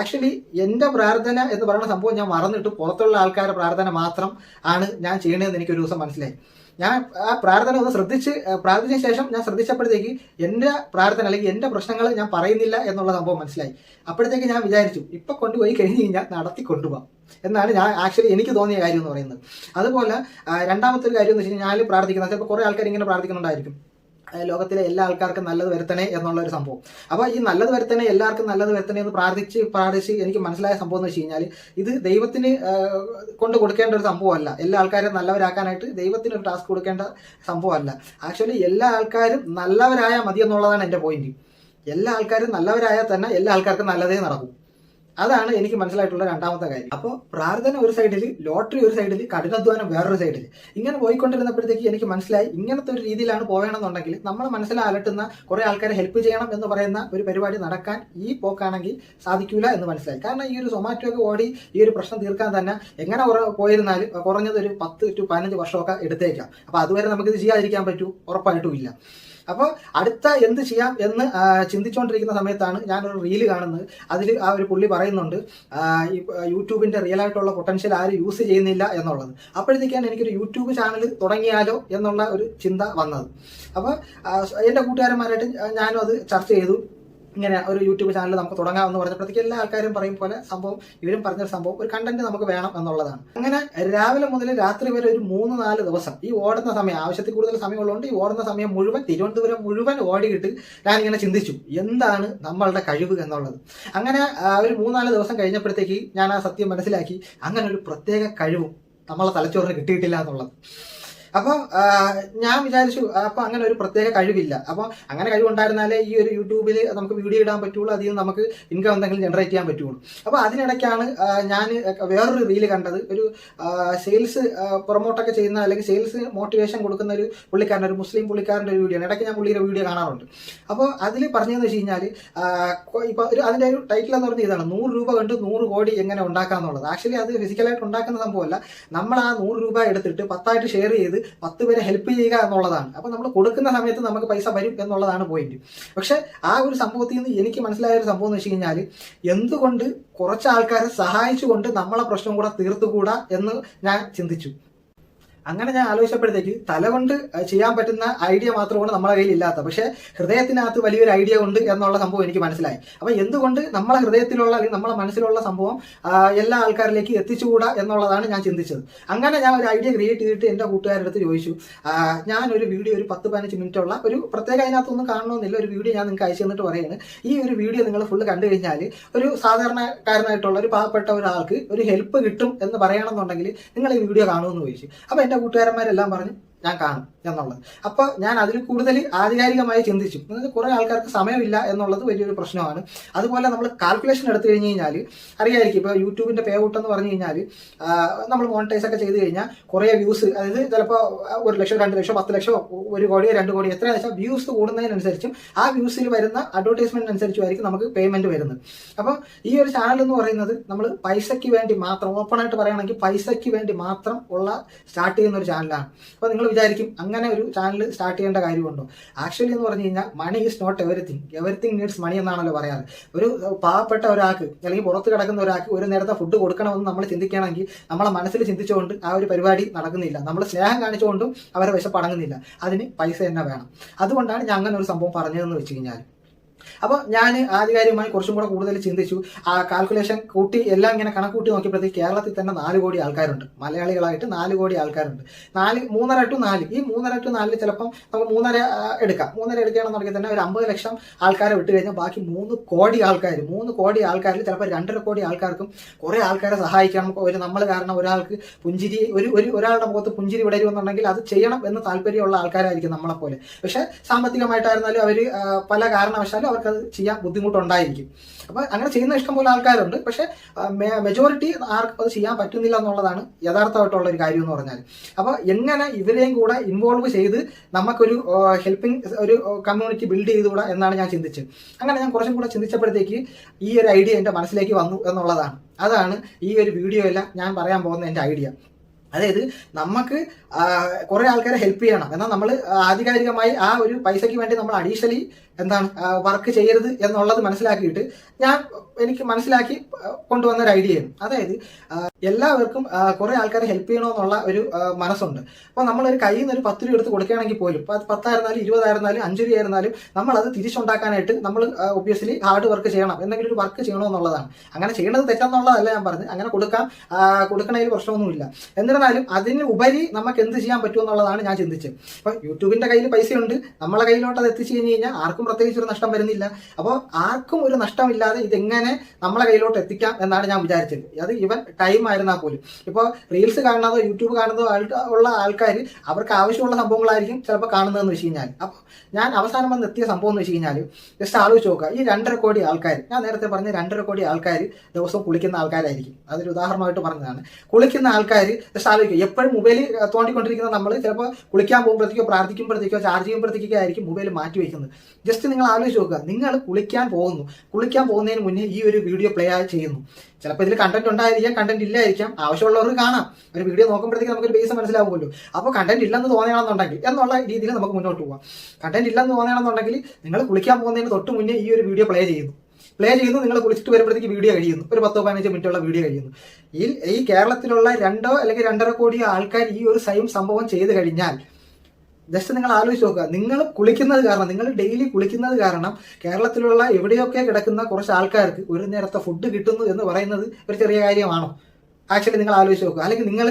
ആക്ച്വലി എന്റെ പ്രാർത്ഥന എന്ന് പറയുന്ന സംഭവം ഞാൻ മറന്നിട്ട് പുറത്തുള്ള ആൾക്കാരുടെ പ്രാർത്ഥന മാത്രം ആണ് ഞാൻ ചെയ്യണതെന്ന് എനിക്ക് ഒരു ദിവസം മനസ്സിലായി. ഞാൻ ആ പ്രാർത്ഥന ഒന്ന് ശ്രദ്ധിച്ച് പ്രാർത്ഥിച്ച ശേഷം ഞാൻ ശ്രദ്ധിച്ചപ്പോഴത്തേക്ക് എന്റെ പ്രാർത്ഥന അല്ലെങ്കിൽ എന്റെ പ്രശ്നങ്ങൾ ഞാൻ പറയുന്നില്ല എന്നുള്ള സംഭവം മനസ്സിലായി. അപ്പോഴത്തേക്ക് ഞാൻ വിചാരിച്ചു ഇപ്പൊ കൊണ്ടുപോയി കഴിഞ്ഞ് കഴിഞ്ഞാൽ നടത്തി കൊണ്ടുപോകാം എന്നാണ് ഞാൻ ആക്ച്വലി എനിക്ക് തോന്നിയ കാര്യം എന്ന് പറയുന്നത്. അതുപോലെ രണ്ടാമത്തെ ഒരു കാര്യം എന്ന് വെച്ചാൽ ഞാൻ പ്രാർത്ഥിക്കുന്നത് ചിലപ്പോൾ കുറേ ആൾക്കാർ ഇങ്ങനെ പ്രാർത്ഥിക്കുന്നുണ്ടായിരിക്കും. ലോകത്തിലെ എല്ലാ ആൾക്കാർക്കും നല്ലത് വരുത്തണേ എന്നുള്ള ഒരു സംഭവം. അപ്പോൾ ഈ നല്ലത് വരുത്തണേ എല്ലാവർക്കും നല്ലത് വരുത്തണേ എന്ന് പ്രാർത്ഥിച്ച് പ്രാർത്ഥിച്ച് എനിക്ക് മനസ്സിലായ സംഭവം എന്ന് വെച്ച് കഴിഞ്ഞാൽ ഇത് ദൈവത്തിന് കൊണ്ട് കൊടുക്കേണ്ട ഒരു സംഭവമല്ല. എല്ലാ ആൾക്കാരും നല്ലവരാക്കാനായിട്ട് ദൈവത്തിന് ഒരു ടാസ്ക് കൊടുക്കേണ്ട സംഭവമല്ല. ആക്ച്വലി എല്ലാ ആൾക്കാരും നല്ലവരായാൽ മതി എന്നുള്ളതാണ് എന്റെ പോയിന്റ്. എല്ലാ ആൾക്കാരും നല്ലവരായാൽ തന്നെ എല്ലാ ആൾക്കാർക്കും നല്ലതേ നടക്കും. അതാണ് എനിക്ക് മനസ്സിലായിട്ടുള്ള രണ്ടാമത്തെ കാര്യം. അപ്പോൾ പ്രാർത്ഥന ഒരു സൈഡിൽ ലോട്ടറി ഒരു സൈഡിൽ കഠിനാധ്വാനം വേറൊരു സൈഡിൽ ഇങ്ങനെ പോയിക്കൊണ്ടിരുന്നപ്പോഴത്തേക്ക് എനിക്ക് മനസ്സിലായി ഇങ്ങനത്തെ ഒരു രീതിയിലാണ് പോകണമെന്നുണ്ടെങ്കിൽ നമ്മൾ മനസ്സിൽ അലട്ടുന്ന കുറെ ആൾക്കാരെ ഹെൽപ്പ് ചെയ്യണം എന്ന് പറയുന്ന ഒരു പരിപാടി നടക്കാൻ ഈ പോക്കാണെങ്കിൽ സാധിക്കില്ല എന്ന് മനസ്സിലായി. കാരണം ഈ ഒരു സൊമാറ്റോ ഒക്കെ ഓടി ഈ ഒരു പ്രശ്നം തീർക്കാൻ തന്നെ എങ്ങനെ പോയിരുന്നാലും കുറഞ്ഞത് ഒരു പത്ത് ടു പതിനഞ്ച് വർഷമൊക്കെ എടുത്തേക്കാം. അപ്പോൾ അതുവരെ നമുക്കിത് ചെയ്യാതിരിക്കാൻ പറ്റൂ ഉറപ്പായിട്ടും ഇല്ല. അപ്പോൾ അടുത്ത എന്ത് ചെയ്യാം എന്ന് ചിന്തിച്ചുകൊണ്ടിരിക്കുന്ന സമയത്താണ് ഞാനൊരു റീൽ കാണുന്നത്. അതിൽ ആ ഒരു പുള്ളി പറയുന്നുണ്ട് യൂട്യൂബിന്റെ റിയൽ ആയിട്ടുള്ള പൊട്ടൻഷ്യൽ ആരും യൂസ് ചെയ്യുന്നില്ല എന്നുള്ളത്. അപ്പോഴത്തേക്കാണ് എനിക്കൊരു യൂട്യൂബ് ചാനൽ തുടങ്ങിയാലോ എന്നുള്ള ഒരു ചിന്ത വന്നത്. അപ്പോൾ എന്റെ കൂട്ടുകാരന്മാരായിട്ട് ഞാനും അത് ചർച്ച ചെയ്തു. ഇങ്ങനെ ഒരു യൂട്യൂബ് ചാനൽ നമുക്ക് തുടങ്ങാമെന്ന് പറഞ്ഞപ്പോഴത്തേക്ക് എല്ലാ ആൾക്കാരും പറയും പോലെ സംഭവം ഇവരും പറഞ്ഞൊരു സംഭവം ഒരു കണ്ടന്റ് നമുക്ക് വേണം എന്നുള്ളതാണ്. അങ്ങനെ രാവിലെ മുതൽ രാത്രി വരെ ഒരു മൂന്ന് നാല് ദിവസം ഈ ഓടുന്ന സമയം ആവശ്യത്തിൽ കൂടുതൽ സമയമുള്ളതുകൊണ്ട് ഈ ഓടുന്ന സമയം മുഴുവൻ തിരുവനന്തപുരം മുഴുവൻ ഓടിയിട്ട് ഞാൻ ഇങ്ങനെ ചിന്തിച്ചു എന്താണ് നമ്മളുടെ കഴിവ് എന്നുള്ളത്. അങ്ങനെ ഒരു മൂന്നാൽ ദിവസം കഴിഞ്ഞപ്പോഴത്തേക്ക് ഞാൻ ആ സത്യം മനസ്സിലാക്കി അങ്ങനെ ഒരു പ്രത്യേക കഴിവും നമ്മളെ തലച്ചോറിന് കിട്ടിയിട്ടില്ല എന്നുള്ളത്. അപ്പോൾ ഞാൻ വിചാരിച്ചു അപ്പോൾ അങ്ങനെ ഒരു പ്രത്യേക കഴിവില്ല. അപ്പോൾ അങ്ങനെ കഴിവുണ്ടായിരുന്നാലേ ഈ ഒരു യൂട്യൂബിൽ നമുക്ക് വീഡിയോ ഇടാൻ പറ്റുള്ളൂ അതിൽ നിന്ന് നമുക്ക് ഇൻകം എന്തെങ്കിലും ജനറേറ്റ് ചെയ്യാൻ പറ്റുള്ളൂ. അപ്പോൾ അതിനിടയ്ക്കാണ് ഞാൻ വേറൊരു റീൽ കണ്ടത്. ഒരു സെയിൽസ് പ്രൊമോട്ടൊക്കെ ചെയ്യുന്ന അല്ലെങ്കിൽ സെയിൽസ് മോട്ടിവേഷൻ കൊടുക്കുന്ന ഒരു പുള്ളിക്കാരൻ ഒരു മുസ്ലിം പുള്ളിക്കാരന്റെ ഒരു വീഡിയോ ആണ്. ഇടയ്ക്ക് ഞാൻ പുള്ളിയുടെ വീഡിയോ കാണാറുണ്ട്. അപ്പോൾ അതിൽ പറഞ്ഞതെന്ന് വെച്ച് കഴിഞ്ഞാൽ ഇപ്പോൾ ഒരു അതിന്റെ ഒരു ടൈറ്റിൽ എന്ന് പറഞ്ഞാൽ ഇതാണ് നൂറ് രൂപ കണ്ട് നൂറ് കോടി എങ്ങനെ ഉണ്ടാക്കാം എന്നുള്ളത് ആക്ച്വലി അത് ഫിസിക്കലായിട്ട് ഉണ്ടാക്കുന്ന സംഭവമല്ല. നമ്മൾ ആ നൂറ് രൂപ എടുത്തിട്ട് പത്തായിട്ട് ഷെയർ ചെയ്ത് പത്ത് പേരെ ഹെൽപ്പ് ചെയ്യുക എന്നുള്ളതാണ്. അപ്പോൾ നമ്മൾ കൊടുക്കുന്ന സമയത്ത് നമുക്ക് പൈസ വരും എന്നുള്ളതാണ് പോയിന്റ് പക്ഷേ ആ ഒരു സംഭവത്തിൽ നിന്ന് എനിക്ക് മനസ്സിലായ ഒരു സംഭവം എന്ന് വെച്ച് കഴിഞ്ഞാൽ എന്തുകൊണ്ട് കുറച്ച് ആൾക്കാരെ സഹായിച്ചുകൊണ്ട് നമ്മളെ പ്രശ്നം കൂടെ തീർത്തുകൂടാ എന്ന് ഞാൻ ചിന്തിച്ചു. അങ്ങനെ ഞാൻ ആലോചിച്ചപ്പോഴത്തേക്ക് തല കൊണ്ട് ചെയ്യാൻ പറ്റുന്ന ഐഡിയ മാത്രമാണ് നമ്മളെ കയ്യിൽ ഇല്ലാത്ത. പക്ഷേ ഹൃദയത്തിനകത്ത് വലിയൊരു ഐഡിയ ഉണ്ട് എന്നുള്ള സംഭവം എനിക്ക് മനസ്സിലായി. അപ്പൊ എന്തുകൊണ്ട് നമ്മളെ ഹൃദയത്തിലുള്ള അല്ലെങ്കിൽ നമ്മളെ മനസ്സിലുള്ള സംഭവം എല്ലാ ആൾക്കാരിലേക്ക് എത്തിച്ചുകൂടാ എന്നുള്ളതാണ് ഞാൻ ചിന്തിച്ചത്. അങ്ങനെ ഞാൻ ഒരു ഐഡിയ ക്രിയേറ്റ് ചെയ്തിട്ട് എന്റെ കൂട്ടുകാരുടെ അടുത്ത് ചോദിച്ചു ഞാൻ ഒരു വീഡിയോ ഒരു പത്ത് പതിനഞ്ച് മിനിറ്റ് ഉള്ള ഒരു പ്രത്യേക അതിനകത്തൊന്നും കാണണമെന്നില്ല ഒരു വീഡിയോ ഞാൻ നിങ്ങൾക്ക് അയച്ചു തന്നിട്ട് പറയുന്നത് ഈ ഒരു വീഡിയോ നിങ്ങൾ ഫുള്ള് കണ്ടു കഴിഞ്ഞാൽ ഒരു സാധാരണക്കാരനായിട്ടുള്ള ഒരു പാവപ്പെട്ട ഒരാൾക്ക് ഒരു ഹെൽപ്പ് കിട്ടും എന്ന് പറയണമെന്നുണ്ടെങ്കിൽ നിങ്ങൾ ഈ വീഡിയോ കാണുമെന്ന് ചോദിച്ചു. അപ്പൊ എന്റെ കൂട്ടുകാരന്മാരെല്ലാം പറഞ്ഞു ഞാൻ കാണും എന്നുള്ളത്. അപ്പോൾ ഞാൻ അതിൽ കൂടുതൽ ആധികാരികമായി ചിന്തിച്ചു. അതായത് കുറേ ആൾക്കാർക്ക് സമയമില്ല എന്നുള്ളത് വലിയൊരു പ്രശ്നമാണ്. അതുപോലെ നമ്മൾ കാൽക്കുലേഷൻ എടുത്തു കഴിഞ്ഞ് കഴിഞ്ഞാൽ അറിയായിരിക്കും. ഇപ്പോൾ യൂട്യൂബിന്റെ പേ ഔട്ട് എന്ന് പറഞ്ഞു കഴിഞ്ഞാൽ നമ്മൾ മോണിറ്റൈസ് ഒക്കെ ചെയ്ത് കഴിഞ്ഞാൽ കുറേ വ്യൂസ് അതായത് ചിലപ്പോൾ ഒരു ലക്ഷം രണ്ട് ലക്ഷം പത്ത് ലക്ഷം ഒരു കോടി രണ്ട് കോടി എത്രയാണെന്ന് വെച്ചാൽ വ്യൂസ് കൂടുന്നതിനനുസരിച്ചും ആ വ്യൂസിൽ വരുന്ന അഡ്വർടൈസ്മെന്റ് അനുസരിച്ചുമായിരിക്കും നമുക്ക് പേയ്മെന്റ് വരുന്നത്. അപ്പോൾ ഈ ഒരു ചാനൽ എന്ന് പറയുന്നത് നമ്മൾ പൈസയ്ക്ക് വേണ്ടി മാത്രം ഓപ്പൺ ആയിട്ട് പറയുകയാണെങ്കിൽ പൈസയ്ക്ക് വേണ്ടി മാത്രം ഉള്ള സ്റ്റാർട്ട് ചെയ്യുന്ന ഒരു ചാനലാണ് അപ്പോൾ നിങ്ങൾ വിചാരിക്കും. അങ്ങനെ ഒരു ചാനൽ സ്റ്റാർട്ട് ചെയ്യേണ്ട കാര്യമുണ്ടോ? ആക്ച്വലി എന്ന് പറഞ്ഞു കഴിഞ്ഞാൽ money is not everything everything needs money എന്നാണല്ലോ പറയാറ്. ഒരു പാവപ്പെട്ട ഒരാൾക്ക് അല്ലെങ്കിൽ പുറത്ത് കിടക്കുന്ന ഒരാൾക്ക് ഒരു നേരത്തെ ഫുഡ് കൊടുക്കണമെന്ന് നമ്മൾ ചിന്തിക്കുകയാണെങ്കിൽ നമ്മളെ മനസ്സിൽ ചിന്തിച്ചുകൊണ്ട് ആ ഒരു പരിപാടി നടക്കുന്നില്ല. നമ്മൾ സ്നേഹം കാണിച്ചുകൊണ്ടും അവരെ വിശപ്പടങ്ങുന്നില്ല അതിന് പൈസ തന്നെ വേണം. അതുകൊണ്ടാണ് ഞാൻ അങ്ങനെ ഒരു സംഭവം പറഞ്ഞതെന്ന് വെച്ച് കഴിഞ്ഞാൽ അപ്പോൾ ഞാൻ ആധികാരികമായി കുറച്ചും കൂടെ കൂടുതൽ ചിന്തിച്ചു. ആ കാൽക്കുലേഷൻ കൂട്ടി എല്ലാം ഇങ്ങനെ കണക്കൂട്ടി നോക്കിയപ്പോഴത്തേക്ക് കേരളത്തിൽ തന്നെ നാല് കോടി ആൾക്കാരുണ്ട്. മലയാളികളായിട്ട് നാല് കോടി ആൾക്കാരുണ്ട്. നാല് മൂന്നര ടു നാല്. ഈ മൂന്നര ടു നാലിൽ ചിലപ്പം നമുക്ക് മൂന്നര എടുക്കാം. മൂന്നര എടുക്കുകയാണെന്നുണ്ടെങ്കിൽ തന്നെ ഒരു അമ്പത് ലക്ഷം ആൾക്കാരെ വിട്ടു കഴിഞ്ഞാൽ ബാക്കി മൂന്ന് കോടി ആൾക്കാർ മൂന്ന് കോടി ആൾക്കാരിൽ ചിലപ്പോൾ രണ്ടര കോടി ആൾക്കാർക്കും കുറേ ആൾക്കാരെ സഹായിക്കണം. ഒരു നമ്മൾ കാരണം ഒരാൾക്ക് പുഞ്ചിരി ഒരു ഒരു ഒരാളുടെ മുഖത്ത് പുഞ്ചിരി വിടരുമെന്നുണ്ടെങ്കിൽ അത് ചെയ്യണം എന്ന് താല്പര്യമുള്ള ആൾക്കാരായിരിക്കും നമ്മളെപ്പോലെ. പക്ഷേ സാമ്പത്തികമായിട്ടായിരുന്നാലും അവർ പല കാരണവശാലും അവർക്കത് ചെയ്യാൻ ബുദ്ധിമുട്ടുണ്ടായിരിക്കും. അപ്പോൾ അങ്ങനെ ചെയ്യുന്ന ഇഷ്ടം പോലെ ആൾക്കാരുണ്ട്. പക്ഷെ മെജോറിറ്റി ആർക്കും അത് ചെയ്യാൻ പറ്റുന്നില്ല എന്നുള്ളതാണ് യഥാർത്ഥമായിട്ടുള്ള ഒരു കാര്യം എന്ന് പറഞ്ഞാൽ അപ്പോൾ എങ്ങനെ ഇവരെയും കൂടെ ഇൻവോൾവ് ചെയ്ത് നമുക്കൊരു ഹെൽപ്പിംഗ് ഒരു കമ്മ്യൂണിറ്റി ബിൽഡ് ചെയ്തുകൂടാ എന്നാണ് ഞാൻ ചിന്തിച്ചത്. അങ്ങനെ ഞാൻ കുറച്ചും കൂടെ ചിന്തിച്ചപ്പോഴത്തേക്ക് ഈ ഒരു ഐഡിയ എന്റെ മനസ്സിലേക്ക് വന്നു എന്നുള്ളതാണ്. അതാണ് ഈ ഒരു വീഡിയോ എല്ലാം ഞാൻ പറയാൻ പോകുന്ന എന്റെ ഐഡിയ അതായത് നമുക്ക് കുറെ ആൾക്കാരെ ഹെൽപ്പ് ചെയ്യണം. എന്നാൽ നമ്മൾ ആധികാരികമായി ആ ഒരു പൈസയ്ക്ക് വേണ്ടി നമ്മൾ അഡീഷണലി എന്താണ് വർക്ക് ചെയ്യരുത് എന്നുള്ളത് മനസ്സിലാക്കിയിട്ട് ഞാൻ എനിക്ക് മനസ്സിലാക്കി കൊണ്ടുവന്ന ഒരു ഐഡിയയാണ് അതായത് എല്ലാവർക്കും കുറേ ആൾക്കാരെ ഹെൽപ്പ് ചെയ്യണമെന്നുള്ള ഒരു മനസ്സുണ്ട്. അപ്പോൾ ഒരു കയ്യിൽ നിന്ന് ഒരു പത്ത് രൂപ എടുത്ത് കൊടുക്കുകയാണെങ്കിൽ പോലും അത് പത്തായിരുന്നാലും ഇരുപതായിരുന്നാലും അഞ്ച് രൂപയായിരുന്നാലും നമ്മൾ അത് തിരിച്ചുണ്ടാക്കാനായിട്ട് നമ്മൾ ഒബ്വിയസ്ലി ഹാർഡ് വർക്ക് ചെയ്യണം. എന്തെങ്കിലും ഒരു വർക്ക് ചെയ്യണമെന്നുള്ളതാണ് അങ്ങനെ ചെയ്യണത് തെറ്റെന്നുള്ളതല്ല ഞാൻ പറഞ്ഞത്. അങ്ങനെ കൊടുക്കാം കൊടുക്കണതിൽ പ്രശ്നമൊന്നുമില്ല. എന്നിരുന്നാലും അതിന് ഉപരി നമുക്ക് എന്ത് ചെയ്യാൻ പറ്റുമെന്നുള്ളതാണ് ഞാൻ ചിന്തിച്ചത്. അപ്പോൾ യൂട്യൂബിന്റെ കയ്യിൽ പൈസയുണ്ട്. നമ്മളെ കയ്യിലോട്ട് അത് എത്തിച്ചു കഴിഞ്ഞ് കഴിഞ്ഞാൽ ആർക്കും പ്രത്യേകിച്ച് ഒരു നഷ്ടം വരുന്നില്ല. അപ്പോൾ ആർക്കും ഒരു നഷ്ടമില്ലാതെ ഇതെങ്ങനെ നമ്മളെ കയ്യിലോട്ട് എത്തിക്കാം എന്നാണ് ഞാൻ വിചാരിച്ചത്. അത് ഇവൻ ടൈം ആയിരുന്നാൽ പോലും. ഇപ്പോൾ റീൽസ് കാണുന്നതോ യൂട്യൂബ് കാണുന്നതോ ഉള്ള ആൾക്കാർ അവർക്ക് ആവശ്യമുള്ള സംഭവങ്ങളായിരിക്കും ചിലപ്പോൾ കാണുന്നതെന്ന് വെച്ച് കഴിഞ്ഞാൽ അപ്പോൾ ഞാൻ അവസാനം വന്ന് എത്തിയ സംഭവം എന്ന് വെച്ച് കഴിഞ്ഞാൽ ജസ്റ്റ് ആലോചിച്ച് നോക്കുക. ഈ രണ്ടര കോടി ആൾക്കാർ ഞാൻ നേരത്തെ പറഞ്ഞ രണ്ടര കോടി ആൾക്കാർ ദിവസവും കുളിക്കുന്ന ആൾക്കാരായിരിക്കും. അതൊരു ഉദാഹരണമായിട്ട് പറഞ്ഞതാണ്. കുളിക്കുന്ന ആൾക്കാർ ജസ്റ്റ് ആലോചിക്കുക. എപ്പോഴും മൊബൈൽ തോണ്ടിക്കൊണ്ടിരിക്കുന്ന നമ്മൾ ചിലപ്പോൾ കുളിക്കാൻ പോകുമ്പോഴത്തേക്കോ പ്രാർത്ഥിക്കുമ്പോഴത്തേക്കോ ചാർജ് ചെയ്യുമ്പോഴത്തേക്കോ ആയിരിക്കും മൊബൈൽ മാറ്റി വയ്ക്കുന്നത് ജസ്റ്റ് നിങ്ങൾ ആലോചിച്ച് നോക്കുക. നിങ്ങൾ കുളിക്കാൻ പോകുന്നു. കുളിക്കാൻ പോകുന്നതിന് മുന്നേ ഈ ഒരു വീഡിയോ പ്ലേ ആയി ചെയ്യുന്നു. ചിലപ്പോൾ ഇതിൽ കണ്ടന്റ് ഉണ്ടായിരിക്കാം കണ്ടന്റ് ഇല്ലായിരിക്കാം. ആവശ്യമുള്ളവർക്ക് കാണാം. ഒരു വീഡിയോ നോക്കുമ്പോഴത്തേക്ക് നമുക്കൊരു ബേസ് മനസ്സിലാവുമല്ലോ. അപ്പോൾ കണ്ടന്റ് ഇല്ലെന്ന് തോന്നുകയാണെന്നുണ്ടെങ്കിൽ എന്നുള്ള രീതിയിൽ നമുക്ക് മുന്നോട്ട് പോകാം കണ്ടന്റ് ഇല്ലെന്ന് തോന്നുകയാണെന്നുണ്ടെങ്കിൽ നിങ്ങൾ കുളിക്കാൻ പോകുന്നതിന് തൊട്ട് മുന്നേ ഈ ഒരു വീഡിയോ പ്ലേ ചെയ്യുന്നു. പ്ലേ ചെയ്യുന്നു നിങ്ങൾ കുളിച്ചിട്ട് വരുമ്പോഴത്തേക്ക് വീഡിയോ കഴിയുന്നു. ഒരു പത്തോ പതിനഞ്ചോ മിനിറ്റുള്ള വീഡിയോ കഴിയുന്നു. ഈ ഈ കേരളത്തിലുള്ള രണ്ടോ അല്ലെങ്കിൽ രണ്ടര കോടി ആൾക്കാർ ഈ ഒരു സെയിം സംഭവം ചെയ്ത് കഴിഞ്ഞാൽ ജസ്റ്റ് നിങ്ങൾ ആലോചിച്ച് നോക്കുക. നിങ്ങൾ കുളിക്കുന്നത് കാരണം നിങ്ങൾ ഡെയിലി കുളിക്കുന്നത് കാരണം കേരളത്തിലുള്ള എവിടെയൊക്കെ കിടക്കുന്ന കുറച്ച് ആൾക്കാർക്ക് ഒരു നേരത്തെ ഫുഡ് കിട്ടുന്നു എന്ന് പറയുന്നത് ഒരു ചെറിയ കാര്യമാണോ? ആക്ച്വലി നിങ്ങൾ ആലോചിച്ച് നോക്കുക. അല്ലെങ്കിൽ നിങ്ങൾ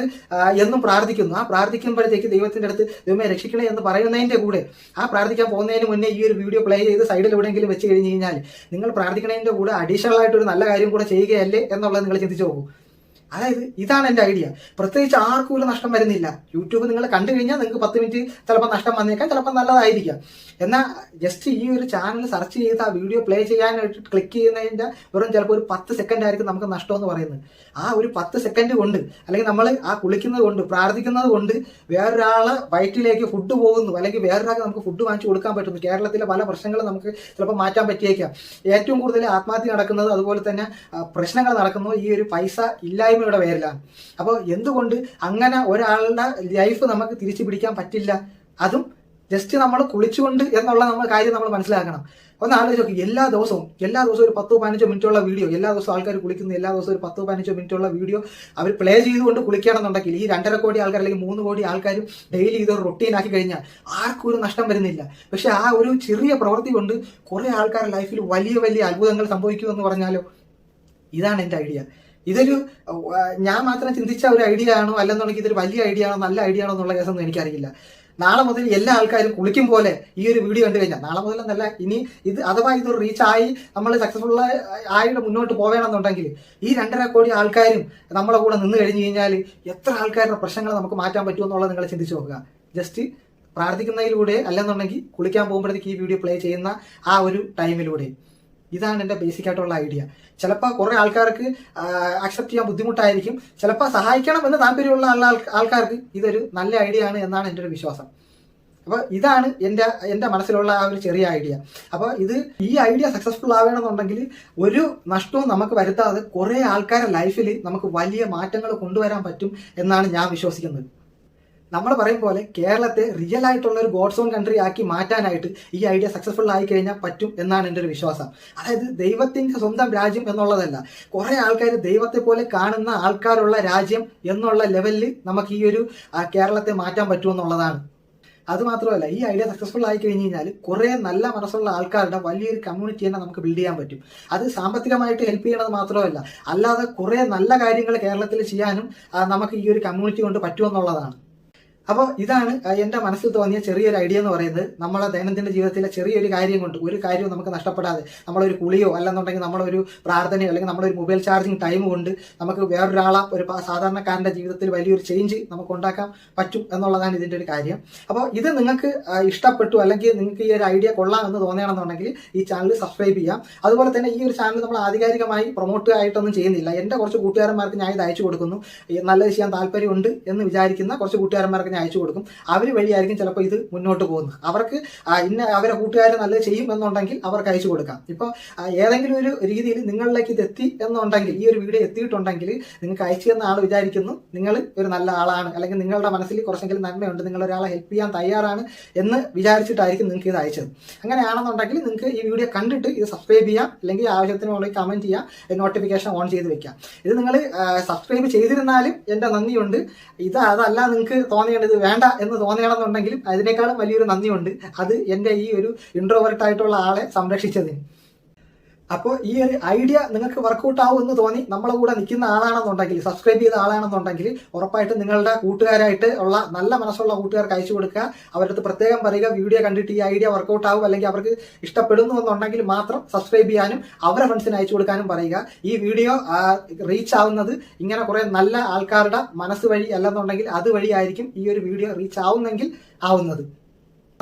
എന്നും പ്രാർത്ഥിക്കുന്നു. ആ പ്രാർത്ഥിക്കുമ്പോഴത്തേക്ക് ദൈവത്തിന്റെ അടുത്ത് ദൈവമേ രക്ഷിക്കണേ എന്ന് പറയുന്നതിന്റെ കൂടെ ആ പ്രാർത്ഥിക്കാൻ പോകുന്നതിന് മുന്നേ ഈ ഒരു വീഡിയോ പ്ലേ ചെയ്ത് സൈഡിൽ എവിടെയെങ്കിലും വെച്ച് കഴിഞ്ഞ് കഴിഞ്ഞാൽ നിങ്ങൾ പ്രാർത്ഥിക്കുന്നതിന്റെ കൂടെ അഡീഷണൽ ആയിട്ട് ഒരു നല്ല കാര്യം കൂടെ ചെയ്യുകയല്ലേ എന്നുള്ളത് നിങ്ങൾ ചിന്തിച്ച് നോക്കൂ. അതായത് ഇതാണ് എന്റെ ഐഡിയ. പ്രത്യേകിച്ച് ആർക്കും ഒരു നഷ്ടം വരുന്നില്ല. യൂട്യൂബ് നിങ്ങൾ കണ്ടു കഴിഞ്ഞാൽ നിങ്ങൾക്ക് പത്ത് മിനിറ്റ് ചിലപ്പോൾ നഷ്ടം വന്നേക്കാം ചിലപ്പോൾ നല്ലതായിരിക്കാം. എന്നാൽ ജസ്റ്റ് ഈ ഒരു ചാനൽ സെർച്ച് ചെയ്ത് ആ വീഡിയോ പ്ലേ ചെയ്യാനായിട്ട് ക്ലിക്ക് ചെയ്യുന്നതിന്റെ വെറും ചിലപ്പോൾ ഒരു പത്ത് സെക്കൻഡ് ആയിരിക്കും നമുക്ക് നഷ്ടം എന്ന് പറയുന്നത്. ആ ഒരു പത്ത് സെക്കൻഡ് കൊണ്ട് അല്ലെങ്കിൽ നമ്മൾ ആ കുളിക്കുന്നത് കൊണ്ട് പ്രാർത്ഥിക്കുന്നത് കൊണ്ട് വേറൊരാളെ വയറ്റിലേക്ക് ഫുഡ് പോകുന്നു അല്ലെങ്കിൽ വേറൊരാൾക്ക് നമുക്ക് ഫുഡ് വാങ്ങിച്ചു കൊടുക്കാൻ പറ്റുന്നു. കേരളത്തിലെ പല പ്രശ്നങ്ങളും നമുക്ക് ചിലപ്പോൾ മാറ്റാൻ പറ്റിയേക്കാം. ഏറ്റവും കൂടുതൽ ആത്മഹത്യ നടക്കുന്നത് അതുപോലെ തന്നെ പ്രശ്നങ്ങൾ നടക്കുന്നു. ഈ ഒരു പൈസ ഇല്ലായ്മയുടെ പേരിലാണ്. അപ്പോൾ എന്തുകൊണ്ട് അങ്ങനെ ഒരാളുടെ ലൈഫ് നമുക്ക് തിരിച്ചു പിടിക്കാൻ പറ്റില്ല? അതും ജസ്റ്റ് നമ്മൾ കുളിച്ചുകൊണ്ട് എന്നുള്ള നമ്മൾ കാര്യം നമ്മൾ മനസ്സിലാക്കണം. ഒന്ന് ആലോചിച്ച് നോക്കി. എല്ലാ ദിവസവും എല്ലാ ദിവസവും ഒരു പത്തോ പതിനഞ്ചോ മിനിറ്റുള്ള വീഡിയോ എല്ലാ ദിവസവും ആൾക്കാർ കുളിക്കുന്ന എല്ലാ ദിവസവും ഒരു പത്തോ പതിനഞ്ചോ മിനിറ്റുള്ള വീഡിയോ അവർ പ്ലേ ചെയ്തുകൊണ്ട് കുളിക്കുകയാണെന്നുണ്ടെങ്കിൽ ഈ രണ്ടര കോടി ആൾക്കാർ അല്ലെങ്കിൽ മൂന്ന് കോടി ആൾക്കാരും ഡെയിലി ഇതൊരു റൊട്ടീൻ ആക്കി കഴിഞ്ഞാൽ ആർക്കും ഒരു നഷ്ടം വരുന്നില്ല. പക്ഷെ ആ ഒരു ചെറിയ പ്രവൃത്തി കൊണ്ട് കുറെ ആൾക്കാരുടെ ലൈഫിൽ വലിയ വലിയ അത്ഭുതങ്ങൾ സംഭവിക്കുമെന്ന് പറഞ്ഞാലോ ഇതാണ് എന്റെ ഐഡിയ ഇതൊരു ഞാൻ മാത്രം ചിന്തിച്ച ഒരു ഐഡിയ ആണോ അല്ലെന്നുണ്ടെങ്കിൽ ഇതൊരു വലിയ ഐഡിയ ആണോ നല്ല ഐഡിയ ആണോ എന്നുള്ള കേസൊന്നും എനിക്കറിയില്ല. നാളെ മുതൽ എല്ലാ ആൾക്കാരും കുളിക്കും പോലെ ഈ ഒരു വീഡിയോ കണ്ടു കഴിഞ്ഞാൽ നാളെ മുതൽ എന്നല്ല ഇനി ഇത് അഥവാ ഇതൊരു റീച്ച് ആയി നമ്മൾ സക്സസ്ഫുൾ ആയിട്ട് മുന്നോട്ട് പോവേണമെന്നുണ്ടെങ്കിൽ ഈ രണ്ടര കോടി ആൾക്കാരും നമ്മളെ കൂടെ നിന്ന് കഴിഞ്ഞു കഴിഞ്ഞാൽ എത്ര ആൾക്കാരുടെ പ്രശ്നങ്ങൾ നമുക്ക് മാറ്റാൻ പറ്റുമെന്നുള്ളത് നിങ്ങൾ ചിന്തിച്ചു നോക്കുക. ജസ്റ്റ് പ്രാർത്ഥിക്കുന്നതിലൂടെ അല്ലെന്നുണ്ടെങ്കിൽ കുളിക്കാൻ പോകുമ്പോഴത്തേക്ക് ഈ വീഡിയോ പ്ലേ ചെയ്യുന്ന ആ ഒരു ടൈമിലൂടെ ഇതാണ് എന്റെ ബേസിക് ആയിട്ടുള്ള ഐഡിയ ചിലപ്പോൾ കുറേ ആൾക്കാർക്ക് അക്സെപ്റ്റ് ചെയ്യാൻ ബുദ്ധിമുട്ടായിരിക്കും. ചിലപ്പോൾ സഹായിക്കണം എന്ന് താല്പര്യമുള്ള ആൾ- ആൾക്കാർക്ക് ഇതൊരു നല്ല ഐഡിയ ആണ് എന്നാണ് എന്റെ ഒരു വിശ്വാസം. അപ്പോൾ ഇതാണ് എന്റെ എന്റെ മനസ്സിലുള്ള ആ ഒരു ചെറിയ ഐഡിയ അപ്പോൾ ഇത് ഈ ഐഡിയ സക്സസ്ഫുൾ ആവണമെന്നുണ്ടെങ്കിൽ ഒരു നഷ്ടവും നമുക്ക് വരുത്താതെ കുറേ ആൾക്കാരുടെ ലൈഫിൽ നമുക്ക് വലിയ മാറ്റങ്ങൾ കൊണ്ടുവരാൻ പറ്റും എന്നാണ് ഞാൻ വിശ്വസിക്കുന്നത്. നമ്മൾ പറയും പോലെ കേരളത്തെ റിയൽ ആയിട്ടുള്ള ഒരു ഗോഡ്സ് ഓൺ കൺട്രി ആക്കി മാറ്റാനായിട്ട് ഈ ഐഡിയ സക്സസ്ഫുൾ ആയി കഴിഞ്ഞാൽ പറ്റും എന്നാണ് എന്റെ ഒരു വിശ്വാസം. അതായത് ദൈവത്തിന്റെ സ്വന്തം രാജ്യം എന്നുള്ളതല്ല. കുറേ ആൾക്കാർ ദൈവത്തെ പോലെ കാണുന്ന ആൾക്കാരുള്ള രാജ്യം എന്നുള്ള ലെവലിൽ നമുക്ക് ഈ ഒരു കേരളത്തെ മാറ്റാൻ പറ്റുമെന്നുള്ളതാണ് അത് മാത്രമല്ല ഈ ഐഡിയ സക്സസ്ഫുൾ ആയി കഴിഞ്ഞ് കഴിഞ്ഞാൽ കുറേ നല്ല മനസ്സുള്ള ആൾക്കാരുടെ വലിയൊരു കമ്മ്യൂണിറ്റി തന്നെ നമുക്ക് ബിൽഡ് ചെയ്യാൻ പറ്റും. അത് സാമ്പത്തികമായിട്ട് ഹെൽപ്പ് ചെയ്യണത് മാത്രമല്ല അല്ലാതെ കുറേ നല്ല കാര്യങ്ങൾ കേരളത്തിൽ ചെയ്യാനും നമുക്ക് ഈ ഒരു കമ്മ്യൂണിറ്റി കൊണ്ട് പറ്റുമെന്നുള്ളതാണ്. അപ്പോൾ ഇതാണ് എന്റെ മനസ്സിൽ തോന്നിയ ചെറിയൊരു ഐഡിയ എന്ന് പറയുന്നത് നമ്മളെ ദൈനംദിന ജീവിതത്തിലെ ചെറിയൊരു കാര്യം കൊണ്ട് ഒരു കാര്യവും നമുക്ക് നഷ്ടപ്പെടാതെ നമ്മളൊരു കുളിയോ അല്ലെന്നുണ്ടെങ്കിൽ നമ്മളൊരു പ്രാർത്ഥനയോ അല്ലെങ്കിൽ നമ്മളൊരു മൊബൈൽ ചാർജിങ് ടൈം കൊണ്ട് നമുക്ക് വേറൊരാളെ ഒരു സാധാരണക്കാരന്റെ ജീവിതത്തിൽ വലിയൊരു ചേഞ്ച് നമുക്ക് ഉണ്ടാക്കാൻ പറ്റും എന്നുള്ളതാണ് ഇതിന്റെ ഒരു കാര്യം. അപ്പോൾ ഇത് നിങ്ങൾക്ക് ഇഷ്ടപ്പെട്ടു അല്ലെങ്കിൽ നിങ്ങൾക്ക് ഈ ഒരു ഐഡിയ കൊള്ളാം എന്ന് തോന്നുകയാണെന്നുണ്ടെങ്കിൽ ഈ ചാനൽ സബ്സ്ക്രൈബ് ചെയ്യാം. അതുപോലെ തന്നെ ഈ ഒരു ചാനൽ നമ്മൾ ആധികാരികമായി പ്രൊമോട്ട് ആയിട്ടൊന്നും ചെയ്യുന്നില്ല. എന്റെ കുറച്ച് കൂട്ടുകാരന്മാർക്ക് ഞാൻ ഇത് അയച്ചു കൊടുക്കുന്നു. നല്ലത് ചെയ്യാൻ താല്പര്യമുണ്ട് എന്ന് വിചാരിക്കുന്ന കുറച്ച് കൂട്ടുകാരന്മാർക്ക് ഞാൻ അയച്ചു കൊടുക്കും. അവർ വഴിയായിരിക്കും ചിലപ്പോൾ ഇത് മുന്നോട്ട് പോകുന്നത്. അവർക്ക് ഇന്ന അവരെ കൂട്ടുകാർ നല്ലത് ചെയ്യും എന്നുണ്ടെങ്കിൽ അവർക്ക് അയച്ചു കൊടുക്കാം. ഇപ്പോൾ ഏതെങ്കിലും ഒരു രീതിയിൽ നിങ്ങളിലേക്ക് ഇത് എത്തി എന്നുണ്ടെങ്കിൽ ഈ ഒരു വീഡിയോ എത്തിയിട്ടുണ്ടെങ്കിൽ നിങ്ങൾക്ക് അയച്ചു തന്ന ആൾ വിചാരിക്കുന്നു. നിങ്ങൾ ഒരു നല്ല ആളാണ്. അല്ലെങ്കിൽ നിങ്ങളുടെ മനസ്സിൽ കുറച്ചെങ്കിലും നന്മയുണ്ട്. നിങ്ങൾ ഒരാളെ ഹെൽപ്പ് ചെയ്യാൻ തയ്യാറാണ് എന്ന് വിചാരിച്ചിട്ടായിരിക്കും നിങ്ങൾക്ക് ഇത് അയച്ചത്. അങ്ങനെയാണെന്നുണ്ടെങ്കിൽ നിങ്ങൾക്ക് ഈ വീഡിയോ കണ്ടിട്ട് ഇത് സബ്സ്ക്രൈബ് ചെയ്യാം. അല്ലെങ്കിൽ ആവശ്യത്തിന് മുകളിൽ കമന്റ് ചെയ്യാം. നോട്ടിഫിക്കേഷൻ ഓൺ ചെയ്ത് വെക്കാം. ഇത് നിങ്ങൾ സബ്സ്ക്രൈബ് ചെയ്തിരുന്നാലും എന്റെ നന്ദിയുണ്ട്. ഇത് അതല്ല നിങ്ങൾക്ക് തോന്നിയാണ് ഇത് വേണ്ട എന്ന് തോന്നുകയാണെന്നുണ്ടെങ്കിലും അതിനേക്കാളും വലിയൊരു നന്ദിയുണ്ട്. അത് എന്റെ ഈ ഒരു ഇൻട്രോവേർട്ടായിട്ടുള്ള ആളെ സംരക്ഷിച്ചതിന്. അപ്പോൾ ഈ ഒരു ഐഡിയ നിങ്ങൾക്ക് വർക്കൗട്ട് ആവും എന്ന് തോന്നി നമ്മളെ കൂടെ നിൽക്കുന്ന ആളാണെന്നുണ്ടെങ്കിൽ സബ്സ്ക്രൈബ് ചെയ്ത ആളാണെന്നുണ്ടെങ്കിൽ ഉറപ്പായിട്ട് നിങ്ങളുടെ കൂട്ടുകാരായിട്ട് ഉള്ള നല്ല മനസ്സുള്ള കൂട്ടുകാർക്ക് അയച്ചു കൊടുക്കുക. അവരടുത്ത് പ്രത്യേകം പറയുക വീഡിയോ കണ്ടിട്ട് ഈ ഐഡിയ വർക്കൗട്ട് ആവും അല്ലെങ്കിൽ അവർക്ക് ഇഷ്ടപ്പെടുന്നു എന്നുണ്ടെങ്കിൽ മാത്രം സബ്സ്ക്രൈബ് ചെയ്യാനും അവരെ ഫ്രണ്ട്സിന് അയച്ചു കൊടുക്കാനും പറയുക. ഈ വീഡിയോ റീച്ച് ആവുന്നത് ഇങ്ങനെ കുറേ നല്ല ആൾക്കാരുടെ മനസ്സ് വഴി അല്ലെന്നുണ്ടെങ്കിൽ അത് വഴിയായിരിക്കും ഈ ഒരു വീഡിയോ റീച്ച് ആവുന്നെങ്കിൽ ആവുന്നത്.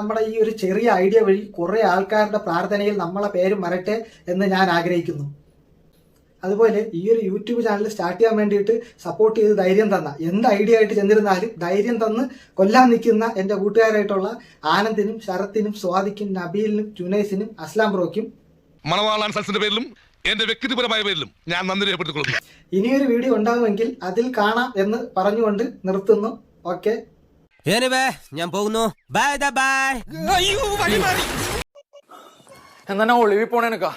നമ്മുടെ ഈ ഒരു ചെറിയ ഐഡിയ വഴി കുറേ ആൾക്കാരുടെ പ്രാർത്ഥനയിൽ നമ്മളെ പേര് വരട്ടെ എന്ന് ഞാൻ ആഗ്രഹിക്കുന്നു. അതുപോലെ ഈ ഒരു യൂട്യൂബ് ചാനൽ സ്റ്റാർട്ട് ചെയ്യാൻ വേണ്ടിയിട്ട് സപ്പോർട്ട് ചെയ്ത് ധൈര്യം തന്ന എന്ത് ഐഡിയ ആയിട്ട് ചെന്നിരുന്നാലും ധൈര്യം തന്ന് കൊല്ലാൻ നിൽക്കുന്ന എന്റെ കൂട്ടുകാരായിട്ടുള്ള ആനന്ദിനും ശരത്തിനും സ്വാദിക്കും നബീലിനും ജുനൈസിനും അസ്ലാം ബ്രോക്കും മണവാളാൻ സൽസിന്റെ പേരിലും എന്റെ വ്യക്തിപരമായ പേരിലും ഞാൻ നന്ദി രേഖപ്പെടുത്തിക്കൊള്ളുന്നു. ഇനിയൊരു വീഡിയോ ഉണ്ടാകുമെങ്കിൽ അതിൽ കാണാം എന്ന് പറഞ്ഞുകൊണ്ട് നിർത്തുന്നു. ഓക്കെ. എനിവേ ഞാൻ പോകുന്നു. ബൈ ബൈ അയ്യോ വഴി മാറി. എന്നാ ഒളിവിൽ പോണേനക്കാ.